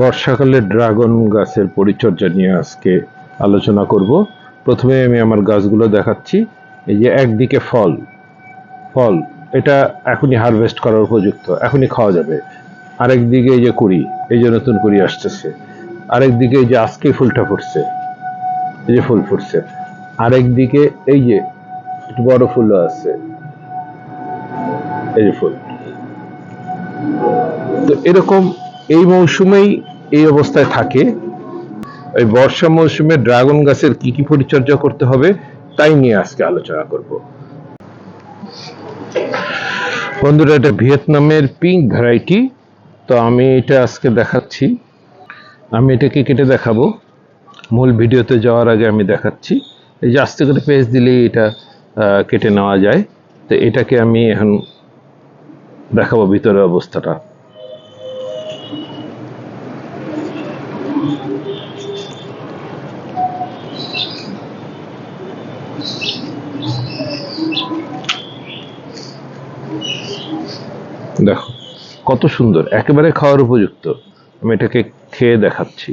বর্ষাকালে ড্রাগন গাছের পরিচর্যা নিয়ে আজকে আলোচনা করব। প্রথমে আমি আমার গাছগুলো দেখাচ্ছি। এই যে একদিকে ফল ফল, এটা এখনই হারভেস্ট করার উপযুক্ত, এখনই খাওয়া যাবে। আরেক দিকে এই যে কুড়ি, এই যে নতুন কুড়ি আসতেছে। আরেক দিকে এই যে আজকে ফুলটা ফুটছে, এই যে ফুল ফুটছে। আরেক দিকে এই যে একটু বড় ফুলও আছে, এই যে ফুল। তো এরকম এই মৌসুমেই এই অবস্থায় থাকে। এই বর্ষা মৌসুমে ড্রাগন গাছের কি কি পরিচর্যা করতে হবে, তাই নিয়ে আজকে আলোচনা করব। বন্ধুরা, এটা ভিয়েতনামের পিঙ্ক ভ্যারাইটি তো আমি এটা আজকে দেখাচ্ছি। আমি এটাকে কেটে দেখাবো। মূল ভিডিওতে যাওয়ার আগে আমি দেখাচ্ছি। এই যে আস্তে করে পেজ দিলেই এটা কেটে নেওয়া যায়। তো এটাকে আমি এখন দেখাবো ভিতরের অবস্থাটা। দেখো, কত সুন্দর, একেবারে খাওয়ার উপযুক্ত। আমি এটাকে খেয়ে দেখাচ্ছি।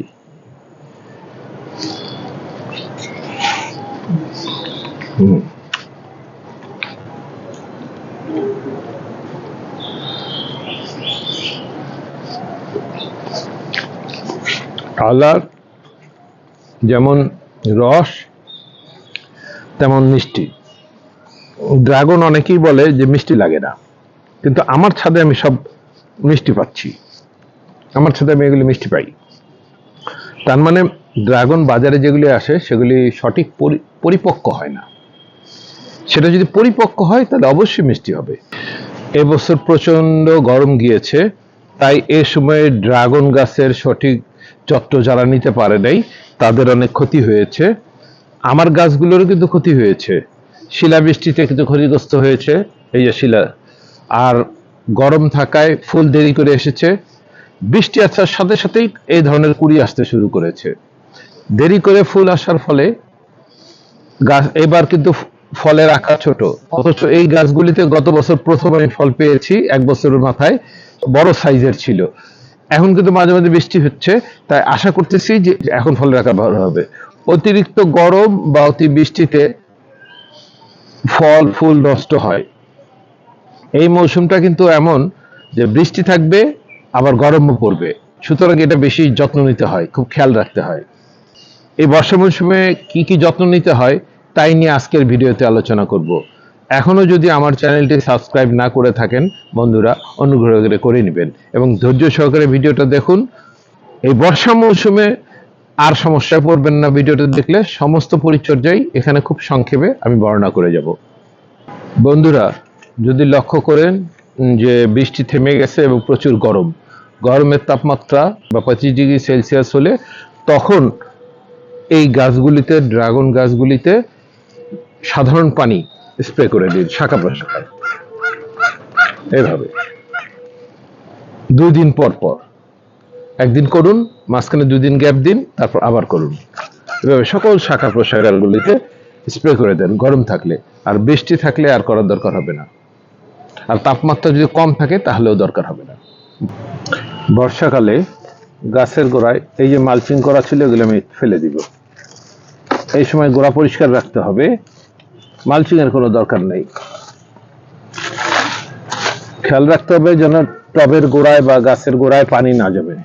কালার যেমন রস, তেমন মিষ্টি। ড্রাগন অনেকেই বলে যে মিষ্টি লাগে না। কিন্তু আমার ছাদে আমি সব মিষ্টি পাচ্ছি। আমার ছাদে আমি এগুলি মিষ্টি পাই। তার মানে ড্রাগন বাজারে যেগুলি আসে, সেগুলি সঠিক পরিপক্ক হয় না। সেটা যদি পরিপক্ক হয়, তাহলে অবশ্যই মিষ্টি হবে। এবছর প্রচণ্ড গরম গিয়েছে, তাই এ সময়ে ড্রাগন গাছের সঠিক যত্ন যারা নিতে পারে নাই, তাদের অনেক ক্ষতি হয়েছে। আমার গাছগুলোরও কিন্তু ক্ষতি হয়েছে। শিলাবৃষ্টিতে কিন্তু ক্ষতিগ্রস্ত হয়েছে। এই যে শিলা আর গরম থাকায় ফুল দেরি করে এসেছে। বৃষ্টি আসার সাথে সাথেই এই ধরনের কুড়ি আসতে শুরু করেছে। দেরি করে ফুল আসার ফলে গাছ এবার কিন্তু ফলের আকার ছোট। অথচ এই গাছগুলিতে গত বছর প্রথম আমি ফল পেয়েছি, এক বছরের মাথায় বড় সাইজের ছিল। এখন কিন্তু মাঝে মাঝে বৃষ্টি হচ্ছে, তাই আশা করতেছি যে এখন ফলের আকার ভালো হবে। অতিরিক্ত গরম বা অতি বৃষ্টিতে ফল, ফুল নষ্ট হয়। এই মৌসুমটা কিন্তু এমন যে বৃষ্টি থাকবে, আবার গরমও পড়বে। সুতরাং এটা বেশি যত্ন নিতে হয়, খুব খেয়াল রাখতে হয়। এই বর্ষা মৌসুমে কি কি যত্ন নিতে হয়, তাই নিয়ে আজকের ভিডিওতে আলোচনা করব। এখনও যদি আমার চ্যানেলটি সাবস্ক্রাইব না করে থাকেন, বন্ধুরা, অনুগ্রহ করে করে নেবেন এবং ধৈর্য সহকারে ভিডিওটা দেখুন। এই বর্ষা মৌসুমে আর সমস্যায় পড়বেন না ভিডিওটা দেখলে, সমস্ত পরিচর্যাই এখানে খুব সংক্ষেপে আমি বর্ণনা করে যাব। বন্ধুরা যদি লক্ষ্য করেন যে বৃষ্টি থেমে গেছে এবং প্রচুর গরম। গরমের তাপমাত্রা বা পঁচিশ ডিগ্রি সেলসিয়াস হলে তখন এই গাছগুলিতে, ড্রাগন গাছগুলিতে সাধারণ পানি স্প্রে করে দিন, শাখা প্রশাখায়। এভাবে। দুই দিন পর পর। একদিন করুন, মাঝখানে দুই দিন গ্যাপ দিন, তারপর আবার করুন। এভাবে সকল শাখা প্রশাখাগুলিতে স্প্রে করে দেন, গরম থাকলে। আর বৃষ্টি থাকলে আর করার দরকার হবে না। আর তাপমাত্রা যদি কম থাকে, তাহলেও দরকার হবে না। বর্ষাকালে গাছের গোড়ায় এই যে মালচিং করা ছিল, এগুলো আমি ফেলে দিব। এই সময় গোড়া পরিষ্কার রাখতে হবে। মালচিং এর কোনো দরকার নেই। খেয়াল রাখতে হবে যেন টবের গোড়ায় বা গাছের গোড়ায় পানি না যাবে।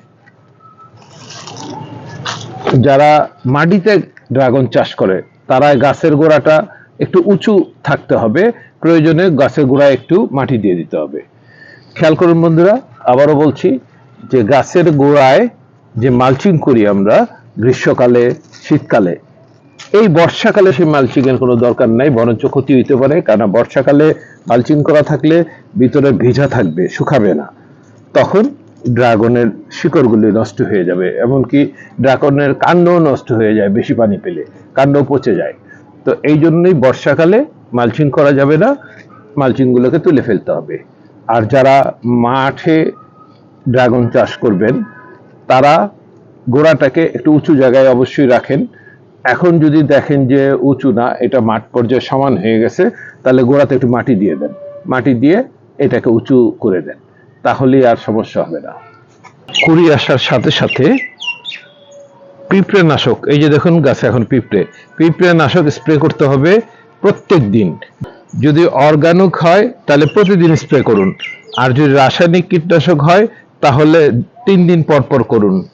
যারা মাটিতে ড্রাগন চাষ করে তারা গাছের গোড়াটা একটু উঁচু থাকতে হবে, প্রয়োজনে গাছের গোড়ায় একটু মাটি দিয়ে দিতে হবে। খেয়াল করুন বন্ধুরা, আবারও বলছি যে গাছের গোড়ায় যে মালচিং করি আমরা গ্রীষ্মকালে, শীতকালে, এই বর্ষাকালে সেই মালচিং এর কোনো দরকার নাই, বরঞ্চ ক্ষতি হইতে পারে কারণ বর্ষাকালে মালচিং করা থাকলে ভিতরে ভিজা থাকবে, শুকাবে না। তখন ড্রাগনের শিকড়গুলি নষ্ট হয়ে যাবে, এমনকি ড্রাগনের কাণ্ডও নষ্ট হয়ে যায় বেশি পানি পেলে কাণ্ড পচে যায়। তো এই জন্যই বর্ষাকালে মালচিং করা যাবে না, মালচিংগুলোকে তুলে ফেলতে হবে। আর যারা মাঠে ড্রাগন চাষ করবেন, তারা গোড়াটাকে একটু উঁচু জায়গায় অবশ্যই রাখেন। এখন যদি দেখেন যে উঁচু না, এটা মাঠ পর্যায়ে সমান হয়ে গেছে, তাহলে গোড়াতে একটু মাটি দিয়ে দেন। মাটি দিয়ে এটাকে উঁচু করে দেন, তাহলেই আর সমস্যা হবে না। কুড়ি আসার সাথে সাথে পিঁপড়ে নাশক এই যে দেখুন গাছে এখন পিঁপড়ে পিঁপড়ে নাশক স্প্রে করতে হবে প্রত্যেক দিন যদি অর্গানিক হয়, তাহলে প্রতিদিন স্প্রে করুন। আর যদি রাসায়নিক কীটনাশক হয়, তাহলে তিন দিন পর পর করুন।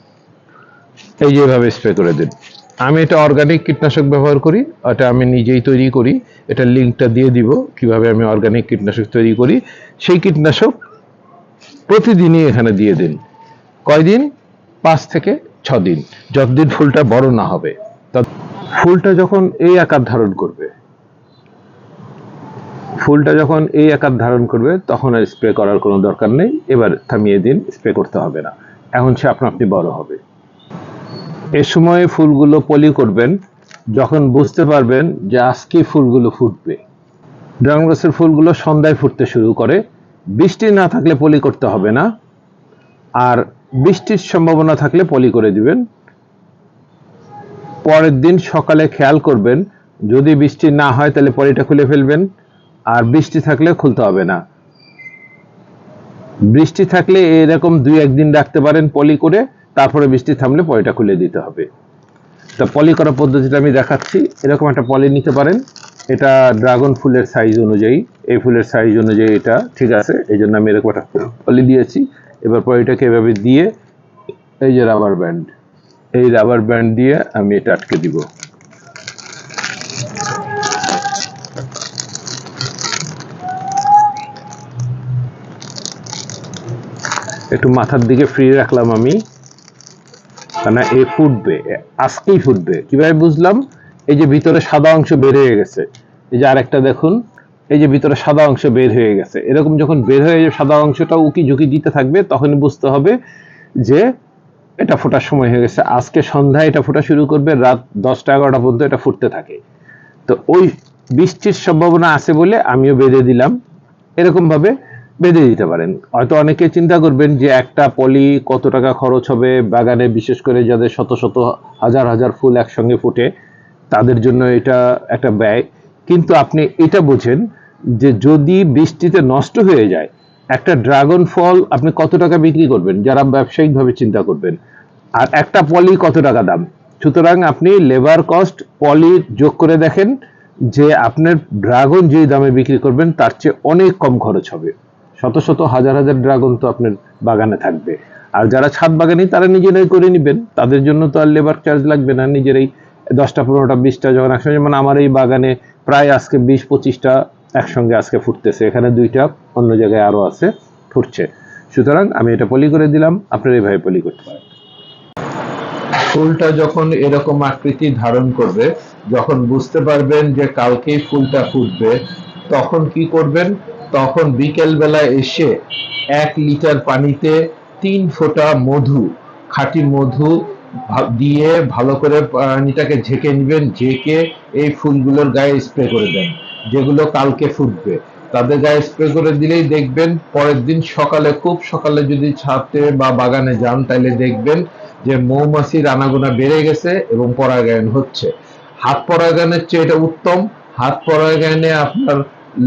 এই যেভাবে স্প্রে করে দিন। আমি এটা অর্গানিক কীটনাশক ব্যবহার করি, এটা আমি নিজেই তৈরি করি, এটা লিঙ্কটা দিয়ে দিব, কীভাবে আমি অর্গানিক কীটনাশক তৈরি করি। সেই কীটনাশক প্রতিদিনই এখানে দিয়ে দিন। কয়দিন? পাঁচ থেকে ছ দিন যতদিন ফুলটা বড় না হবে। ফুলটা যখন এই আকার ধারণ করবে, ফুলটা যখন এই আকার ধারণ করবে, তখন আর স্প্রে করার কোনো দরকার নেই। এবার থামিয়ে দিন স্প্রে করতে হবে না। এখন সে আপনা আপনি বড় হবে। এ সময় ফুলগুলো পলি করবেন, যখন বুঝতে পারবেন যে আজকে ফুলগুলো ফুটবে। ড্রাগন গাছের ফুলগুলো সন্ধ্যায় ফুটতে শুরু করে। বৃষ্টি না থাকলে পলি করতে হবে না। বৃষ্টির সম্ভাবনা থাকলে পলি করে দিবেন। পরের দিন সকালে খেয়াল করবেন, যদি বৃষ্টি না হয় তাহলে পলিটা খুলে ফেলবেন, আর বৃষ্টি থাকলে খুলতে হবে না। বৃষ্টি থাকলে এরকম দুই একদিন রাখতে পারেন পলি করে, তারপরে বৃষ্টি থামলে পলিটা খুলে দিতে হবে। তা পলি করার পদ্ধতিটা আমি দেখাচ্ছি। এরকম একটা পলি নিতে পারেন। এটা ড্রাগন ফুলের সাইজ অনুযায়ী। এই ফুলের সাইজ অনুযায়ী এটা ঠিক আছে। এই জন্য আমি এরকম একটা পলি দিয়েছি। এবার পলিটাকে এভাবে দিয়ে এই যে রাবার ব্যান্ড এই রাবার ব্যান্ড দিয়ে আমি এটা আটকে দিব। একটু মাথার দিকে ফ্রি রাখলাম আমি। মানে এ ফুটবে আজকেই ফুটবে। কীভাবে বুঝলাম? এই যে ভিতরে সাদা অংশ হয়ে গেছে। এই যে আরেকটা দেখুন। এই যে ভিতরে সাদা অংশ বের হয়ে গেছে। এরকম যখন বের হয়ে সাদা অংশটা উকি ঝুঁকি দিতে থাকবে, তখন বুঝতে হবে যে এটা ফোটার সময় হয়ে গেছে। আজকে সন্ধ্যায় এটা ফোটা শুরু করবে, রাত দশটা এগারোটা পর্যন্ত এটা ফুটতে থাকে। তো ওই বৃষ্টির সম্ভাবনা আছে বলে আমিও বেঁধে দিলাম। এরকম ভাবে বেঁধে দিতে পারেন। হয়তো অনেকে চিন্তা করবেন যে একটা পলি কত টাকা খরচ হবে, বাগানে বিশেষ করে যাদের শত শত হাজার হাজার ফুল একসঙ্গে ফুটে, তাদের জন্য এটা একটা ব্যয়। কিন্তু আপনি এটা বোঝেন যে যদি বৃষ্টিতে নষ্ট হয়ে যায়, একটা ড্রাগন ফল আপনি কত টাকা বিক্রি করবেন? যারা ব্যবসায়িকভাবে চিন্তা করবেন, আর একটা পলি কত টাকা দাম? সুতরাং আপনি লেবার কস্ট পলি যোগ করে দেখেন যে আপনার ড্রাগন যে দামে বিক্রি করবেন, তার চেয়ে অনেক কম খরচ হবে। শত শত হাজার হাজার ড্রাগন তো আপনার বাগানে থাকবে। আর যারা ছাদ বাগানি, তারা নিজেরাই করে নেবেন। তাদের জন্য তো আর লেবার চার্জ লাগবে না। নিজেরাই দশটা, পনেরোটা, বিশটা যখন একসঙ্গে যেমন আমার এই বাগানে প্রায় আজকে বিশ পঁচিশটা একসঙ্গে আজকে ফুটতেছে। এখানে দুইটা, অন্য জায়গায় আরও আছে, ফুটছে। সুতরাং আমি এটা পলি করে দিলাম, আপনারা এইভাবে পলি করতে পারেন। ফুলটা যখন এরকম আকৃতি ধারণ করবে, যখন বুঝতে পারবেন যে কালকেই ফুলটা ফুটবে, তখন কি করবেন? তখন বিকেল বেলা এসে এক লিটার পানিতে তিন ফোঁটা মধু, খাঁটি মধু দিয়ে ভালো করে পানিটাকে ঝেঁকে নেবেন ঝেঁকে এই ফুলগুলোর গায়ে স্প্রে করে দেন, যেগুলো কালকে ফুটবে। তাদের গায়ে স্প্রে করে দিলেই দেখবেন পরের দিন সকালে, খুব সকালে যদি ছাদে বা বাগানে যান তাহলে দেখবেন যে মৌমাছির আনাগোনা বেড়ে গেছে এবং পরাগায়ন হচ্ছে। হাত পরাগায়নের চেয়ে এটা উত্তম। হাত পরাগায়নে আপনার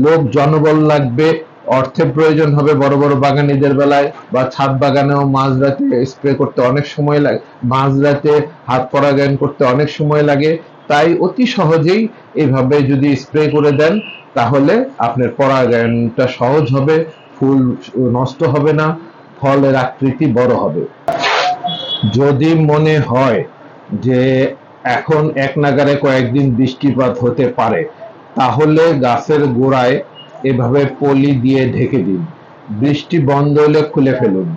লোক জনবল লাগবে অর্থের প্রয়োজন হবে বড় বড় বাগানীদের বেলায় বা ছাদ বাগানেও মাঝরাতে স্প্রে করতে অনেক সময় লাগে, মাঝরাতে হাত পরাগায়ন করতে অনেক সময় লাগে। তাই অতি সহজেই এইভাবে যদি স্প্রে করে দেন, তাহলে আপনার পরাগায়নটা সহজ হবে, ফুল নষ্ট হবে না, ফলের আকৃতি বড় হবে। যদি মনে হয় যে এখন এক নাগারে কয়েকদিন বৃষ্টিপাত হতে পারে, তাহলে গাছের গোড়ায় এভাবে পলি দিয়ে ঢেকে দিন। বৃষ্টি বন্ধ হলে খুলে ফেলুন।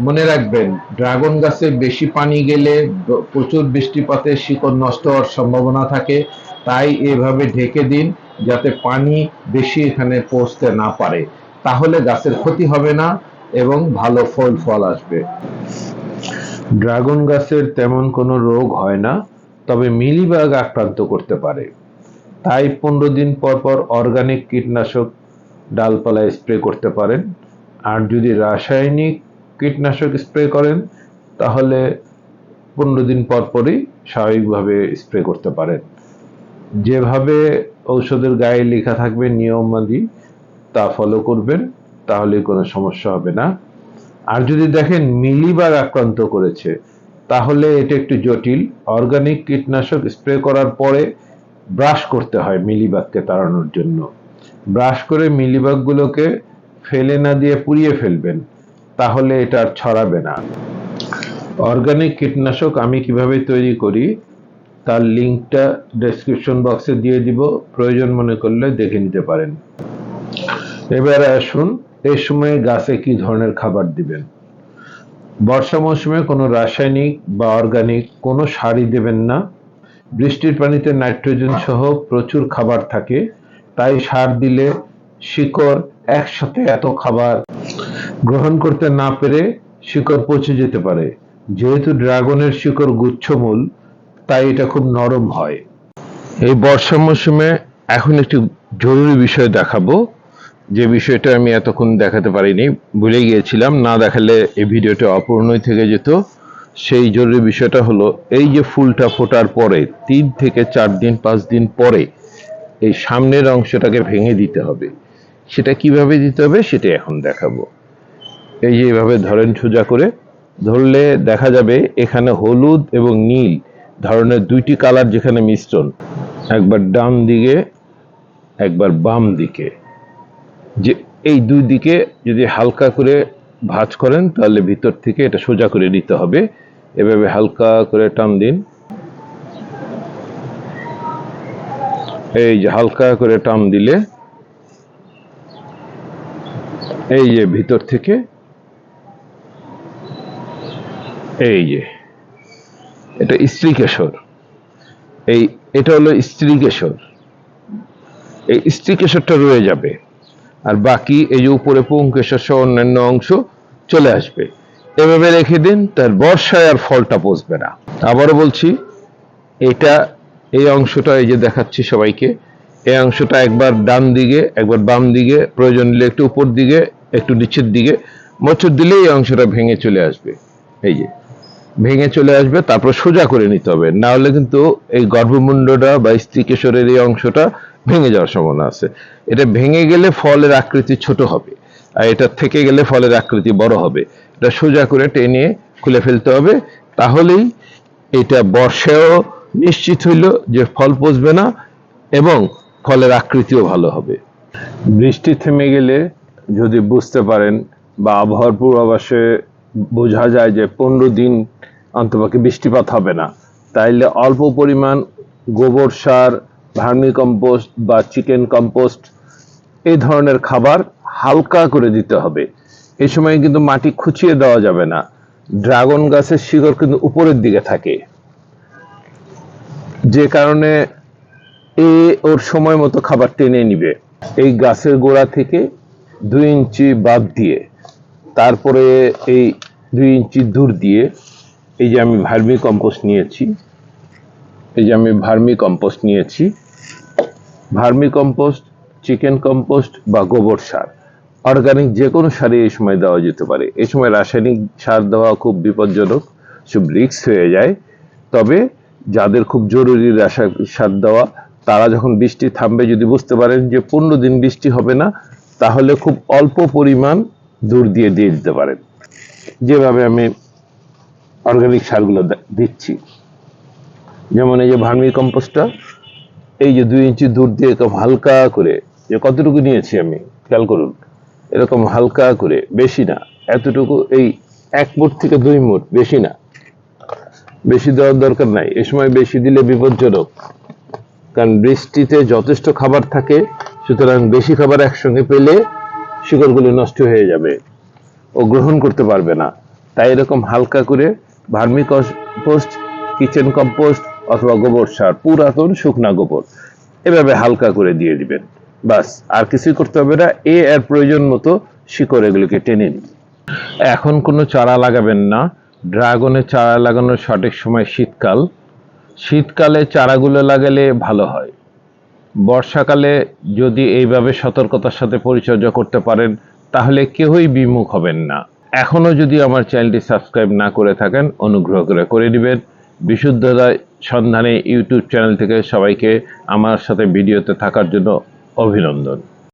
মনে রাখবেন, ড্রাগন গাছে বেশি পানি গেলে প্রচুর বৃষ্টিপাতে শিকড় নষ্ট হওয়ার সম্ভাবনা থাকে। তাই এভাবে ঢেকে দিন যাতে পানি বেশি এখানে পৌঁছতে না পারে। তাহলে গাছের ক্ষতি হবে না এবং ভালো ফল ফল আসবে। ড্রাগন গাছের তেমন কোনো রোগ হয় না, তবে মিলিবাগ আক্রান্ত করতে পারে। তাই পনেরো দিন পর পর অর্গানিক কীটনাশক ডালপালায় স্প্রে করতে পারেন। আর যদি রাসায়নিক কীটনাশক স্প্রে করেন, তাহলে পনেরো দিন পর পরই স্বাভাবিকভাবে স্প্রে করতে পারেন। যেভাবে ঔষধের গায়ে লেখা থাকবে নিয়মাদি তা ফলো করবেন তাহলে কোনো সমস্যা হবে না। আর যদি দেখেন মিলিবার আক্রান্ত করেছে, তাহলে এটা একটু জটিল। অর্গানিক কীটনাশক স্প্রে করার পরে ব্রাশ করতে হয় মিলিবাগকে তাড়ানোর জন্য। ব্রাশ করে মিলিবাগগুলোকে ফেলে না দিয়ে পুড়িয়ে ফেলবেন, তাহলে এটা আর ছড়াবে না। অর্গানিক কীটনাশক আমি কীভাবে তৈরি করি, তার লিঙ্কটা ডেসক্রিপশন বক্সে দিয়ে দিব, প্রয়োজন মনে করলে দেখে নিতে পারেন। এবারে আসুন, এই সময়ে গাছে কি ধরনের খাবার দিবেন? বর্ষা মৌসুমে কোনো রাসায়নিক বা অর্গানিক কোনো সারই দেবেন না। বৃষ্টির পানিতে নাইট্রোজেন সহ প্রচুর খাবার থাকে, তাই সার দিলে শিকড় একসাথে এত খাবার গ্রহণ করতে না পেরে শিকড় পচে যেতে পারে। যেহেতু ড্রাগনের শিকড় গুচ্ছমূল, তাই এটা খুব নরম হয়। এই বর্ষা মৌসুমে এখন একটি জরুরি বিষয় দেখাবো। যে বিষয়টা আমি এতক্ষণ দেখাতে পারিনি, ভুলে গিয়েছিলাম। না দেখালে এই ভিডিওটা অপূর্ণই থেকে যেত। সেই জরুরি বিষয়টা হলো, এই যে ফুলটা ফোটার পরে, তিন থেকে চার দিন, পাঁচ দিন পরে, এই সামনের অংশটাকে ভেঙে দিতে হবে। সেটা কীভাবে দিতে হবে সেটা এখন দেখাবো। এই যে এভাবে ধরেন সোজা করে, ধরলে দেখা যাবে এখানে হলুদ এবং নীল ধরনের দুইটি কালার যেখানে মিশ্রণ। একবার ডান দিকে, একবার বাম দিকে। যে এই দুই দিকে যদি হালকা করে ভাঁজ করেন, তাহলে ভিতর থেকে এটা সোজা করে নিতে হবে। এভাবে হালকা করে টান দিন। এই যে হালকা করে টান দিলে এই যে ভিতর থেকে, এই যে এটা স্ত্রী কেশর এই, এটা হলো স্ত্রী কেশর এই স্ত্রী কেশরটা রয়ে যাবে। আর বাকি এই যে উপরে পুংকেশর সহ অন্যান্য অংশ চলে আসবে। এভাবে রেখে দিন, তার বর্ষায় আর ফলটা পচবে না। আবারও বলছি, এটা, এই অংশটা, এই যে দেখাচ্ছি সবাইকে, এই অংশটা একবার ডান দিকে, একবার বাম দিকে, প্রয়োজন হলে একটু উপর দিকে, একটু নিচের দিকে মোচড় দিলে এই অংশটা ভেঙে চলে আসবে। এই যে, ভেঙে চলে আসবে, তারপর সোজা করে নিতে হবে। না হলে কিন্তু এই গর্ভমুণ্ডটা বা স্ত্রী কেশরের এই অংশটা ভেঙে যাওয়ার সম্ভাবনা আছে। এটা ভেঙে গেলে ফলের আকৃতি ছোট হবে, আর এটা থেকে গেলে ফলের আকৃতি বড় হবে। এটা সোজা করে টেনে খুলে ফেলতে হবে। তাহলেই এটা বর্ষায়ও নিশ্চিত হইল যে ফল পচবে না এবং ফলের আকৃতিও ভালো হবে। বৃষ্টি থেমে গেলে যদি বুঝতে পারেন বা আবহাওয়ার পূর্বাভাসে বোঝা যায় যে পনেরো দিন অন্তপক্ষে বৃষ্টিপাত হবে না। তাইলে অল্প পরিমাণ গোবর সার ভার্মি কম্পোস্ট বা চিকেন কম্পোস্ট এই ধরনের খাবার হালকা করে দিতে হবে। এই সময় কিন্তু মাটি খুঁচিয়ে দেওয়া যাবে না। ড্রাগন গাছের শিকড় কিন্তু উপরের দিকে থাকে। যে কারণে এ ওর সময় মতো খাবার টেনে নিবে। এই গাছের গোড়া থেকে দুই ইঞ্চি বাদ দিয়ে, তারপরে এই দুই ইঞ্চি দূর দিয়ে এই যে আমি ভার্মি কম্পোস্ট নিয়েছি, এই যে আমি ভার্মি কম্পোস্ট নিয়েছি, ভার্মি কম্পোস্ট, চিকেন কম্পোস্ট বা গোবর সার। অর্গানিক যে কোনো সারে এই সময় দেওয়া যেতে পারে। এই সময় রাসায়নিক সার দেওয়া খুব বিপজ্জনক, খুব রিক্স হয়ে যায়। তবে যাদের খুব জরুরি রাসায়নিক সার দেওয়া, তারা যখন বৃষ্টি থামবে, যদি বুঝতে পারেন যে পনেরো দিন বৃষ্টি হবে না, তাহলে খুব অল্প পরিমাণ দূর দিয়ে দিয়ে দিতে পারেন। যেভাবে আমি অর্গানিক সারগুলো দিচ্ছি। যেমন এই যে ভার্মি কম্পোস্টটা এই যে দুই ইঞ্চি দূর দিয়ে হালকা করে, যে কতটুকু নিয়েছি আমি, খেয়াল করুন। এরকম হালকা করে, বেশি না। এতটুকু এই এক মুঠ থেকে দুই মুঠ, বেশি না। বেশি দেওয়ার দরকার নাই। এ সময় বেশি দিলে বিপজ্জনক। কারণ বৃষ্টিতে যথেষ্ট খাবার থাকে, সুতরাং বেশি খাবার একসঙ্গে পেলে শিকড়গুলো নষ্ট হয়ে যাবে ও গ্রহণ করতে পারবে না। তাই এরকম হালকা করে ভার্মি কম্পোস্ট কিচেন কম্পোস্ট অথবা গোবর সার, পুরাতন শুকনা গোবর এভাবে হালকা করে দিয়ে দিবেন। বাস, আর কিছুই করতে হবে না। এ এর প্রয়োজন মতো শিকড় এগুলোকে টেনে নিন। এখন কোনো চারা লাগাবেন না। ড্রাগনের চারা লাগানোর সঠিক সময় শীতকাল। শীতকালে চারাগুলো লাগালে ভালো হয়। বর্ষাকালে যদি এইভাবে সতর্কতার সাথে পরিচর্যা করতে পারেন, তাহলে কেউই বিমুখ হবেন না। এখনও যদি আমার চ্যানেলটি সাবস্ক্রাইব না করে থাকেন, অনুগ্রহ করে করে দিবেন। বিশুদ্ধতা সন্ধানে ইউটিউব চ্যানেল থেকে সবাইকে আমার সাথে ভিডিওতে থাকার জন্য অভিনন্দন।